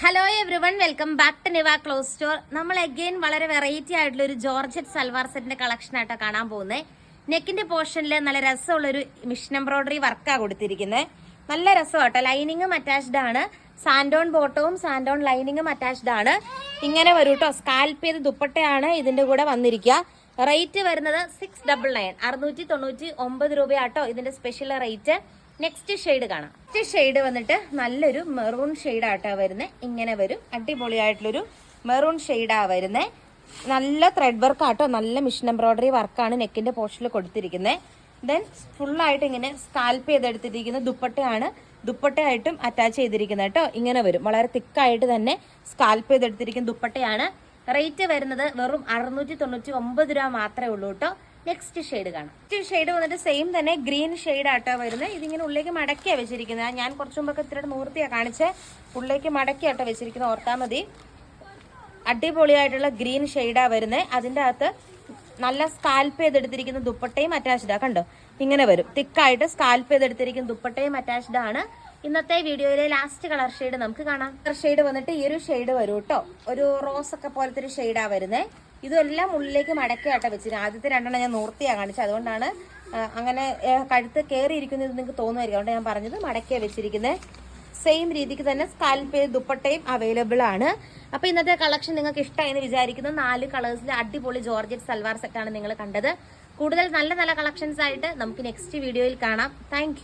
Hello everyone welcome back to Niva close store നമ്മൾ again വളരെ variety ആയിട്ടുള്ള ഒരു ജോർജറ്റ് സൽവാർ സെറ്റിന്റെ കളക്ഷൻ ആയിട്ടാണ് കാണാൻ പോകുന്നത് നെക്കിന്റെ പോർഷനിൽ നല്ല രസമുള്ള ഒരു മിഷൻ എംബ്രോയിഡറി വർക്കാണ് കൊടുത്തിരിക്കുന്നത് നല്ല രസമാട്ടോ ലൈനിങ്ങും അറ്റാച്ച്ഡ് ആണ്. സാൻഡോൺ ബോട്ടവും സാൻഡോൺ ലൈനിങ്ങും അറ്റാച്ച്ഡ് ആണ്. ഇങ്ങനെ വരും കേട്ടോ സ്കാൽപ്പ് ചെയ്ത് ദുപ്പട്ടയാണ് ഇതിന്റെ കൂടെ വന്നിരിക്കുക റേറ്റ് വരുന്നത് സിക്സ് ഡബിൾ നയൻ അറുന്നൂറ്റി തൊണ്ണൂറ്റി ഒമ്പത് രൂപയാട്ടോ ഇതിന്റെ സ്പെഷ്യൽ റേറ്റ് നെക്സ്റ്റ് ഷെയ്ഡ് കാണാം. നെക്സ്റ്റ് ഷെയ്ഡ് വന്നിട്ട് നല്ലൊരു മെറൂൺ ഷെയ്ഡാട്ടോ വരുന്നത് ഇങ്ങനെ വരും. അടിപൊളിയായിട്ടുള്ളൊരു മെറൂൺ ഷെയ്ഡാ വരുന്നത് നല്ല ത്രെഡ് വർക്ക് ആട്ടോ. നല്ല മിഷൻ എംബ്രോയിഡറി വർക്കാണ് നെക്കിന്റെ പോർഷനിൽ കൊടുത്തിരിക്കുന്നത് ദെൻ ഫുള്ളായിട്ട് ഇങ്ങനെ സ്കാൽപ്പ് ചെയ്തെടുത്തിരിക്കുന്ന ദുപ്പട്ടയാണ് ദുപ്പട്ടയായിട്ടും അറ്റാച്ച് ചെയ്തിരിക്കുന്നത് കേട്ടോ. ഇങ്ങനെ വരും. വളരെ തിക്കായിട്ട് തന്നെ സ്കാൽപ്പ് ചെയ്തെടുത്തിരിക്കുന്ന ദുപ്പട്ടയാണ്. റേറ്റ് വരുന്നത് വെറും അറുന്നൂറ്റി തൊണ്ണൂറ്റി ഒമ്പത് രൂപ മാത്രമേ ഉള്ളൂ കേട്ടോ. നെക്സ്റ്റ് ഷെയ്ഡ് കാണാം. നെക്സ്റ്റ് ഷെയ്ഡ് വന്നിട്ട് സെയിം തന്നെ ഗ്രീൻ ഷെയ്ഡ് ആട്ടോ വരുന്നത് ഇതിങ്ങനെ ഉള്ളിലേക്ക് മടക്കിയാ വെച്ചിരിക്കുന്നത് ഞാൻ കുറച്ചു മുമ്പൊക്കെ ഇത്തിരി മൂർത്തിയാണ് കാണിച്ച്. ഉള്ളിലേക്ക് മടക്കിയാട്ടോ വെച്ചിരിക്കുന്നത് ഓർത്താൽ മതി. അടിപൊളിയായിട്ടുള്ള ഗ്രീൻ ഷെയ്ഡാണ് വരുന്നത് അതിന്റെ അകത്ത് നല്ല സ്കാൽപ്പ് ചെയ്തെടുത്തിരിക്കുന്ന ദുപ്പട്ടയും അറ്റാച്ച്ഡാണ് കണ്ടോ? ഇങ്ങനെ വരും. തിക്കായിട്ട് സ്കാൽപ്പ് ചെയ്തെടുത്തിരിക്കുന്ന ദുപ്പട്ടയും അറ്റാച്ച്ഡ് ആണ്. ഇന്നത്തെ വീഡിയോയിലെ ലാസ്റ്റ് കളർ ഷെയ്ഡ് നമുക്ക് കാണാം. കളർ ഷെയ്ഡ് വന്നിട്ട് ഈ ഒരു ഷെയ്ഡ് വരും കേട്ടോ ഒരു റോസ് ഒക്കെ പോലത്തെ ഒരു ഷെയ്ഡാ വരുന്നത് ഇതെല്ലാം ഉള്ളിലേക്ക് മടക്കിയാട്ടോ വെച്ചിരുന്നത് ആദ്യത്തെ രണ്ടെണ്ണം ഞാൻ നൂർത്തിയാ കാണിച്ചത് അതുകൊണ്ടാണ് അങ്ങനെ കഴുത്ത് കയറിയിരിക്കുന്നത് നിങ്ങൾക്ക് തോന്നുമായിരിക്കും. അതുകൊണ്ട് ഞാൻ പറഞ്ഞത് മടക്കേ വെച്ചിരിക്കുന്നത് സെയിം രീതിക്ക് തന്നെ സ്കാൽപ്പ് ദുപ്പട്ടയും അവൈലബിൾ ആണ്. അപ്പൊ ഇന്നത്തെ കളക്ഷൻ നിങ്ങൾക്ക് ഇഷ്ടമായി എന്ന് വിചാരിക്കുന്നു. നാല് കളേഴ്സിലെ അടിപൊളി ജോർജറ്റ് സൽവാർ സെറ്റാണ് നിങ്ങൾ കണ്ടത്. കൂടുതൽ നല്ല നല്ല കളക്ഷൻസ് ആയിട്ട് നമുക്ക് നെക്സ്റ്റ് വീഡിയോയിൽ കാണാം. താങ്ക്